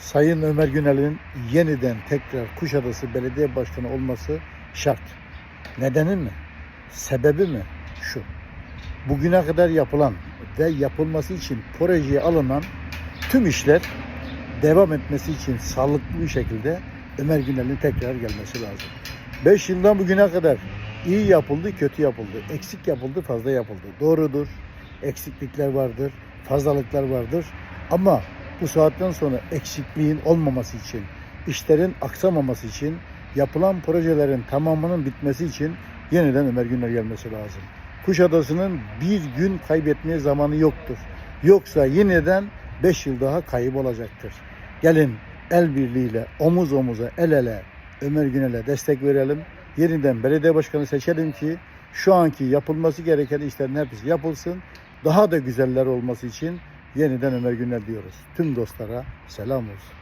Sayın Ömer Günel'in yeniden tekrar Kuşadası Belediye Başkanı olması şart. Nedeni mi? Sebebi mi? Şu. Bugüne kadar yapılan ve yapılması için projeye alınan tüm işler devam etmesi için sağlıklı bir şekilde Ömer Günel'in tekrar gelmesi lazım. 5 yıldan bugüne kadar iyi yapıldı, kötü yapıldı. Eksik yapıldı, fazla yapıldı. Doğrudur. Eksiklikler vardır, fazlalıklar vardır. Ama bu saatten sonra eksikliğin olmaması için, işlerin aksamaması için, yapılan projelerin tamamının bitmesi için yeniden Ömer Günler gelmesi lazım. Kuşadası'nın bir gün kaybetmeye zamanı yoktur. Yoksa yeniden 5 yıl daha kayıp olacaktır. Gelin el birliğiyle omuz omuza el ele Ömer Günel'e destek verelim. Yeniden belediye başkanı seçelim ki şu anki yapılması gereken işlerin hepsi yapılsın. Daha da güzeller olması için yeniden Ömer Günel diyoruz. Tüm dostlara selam olsun.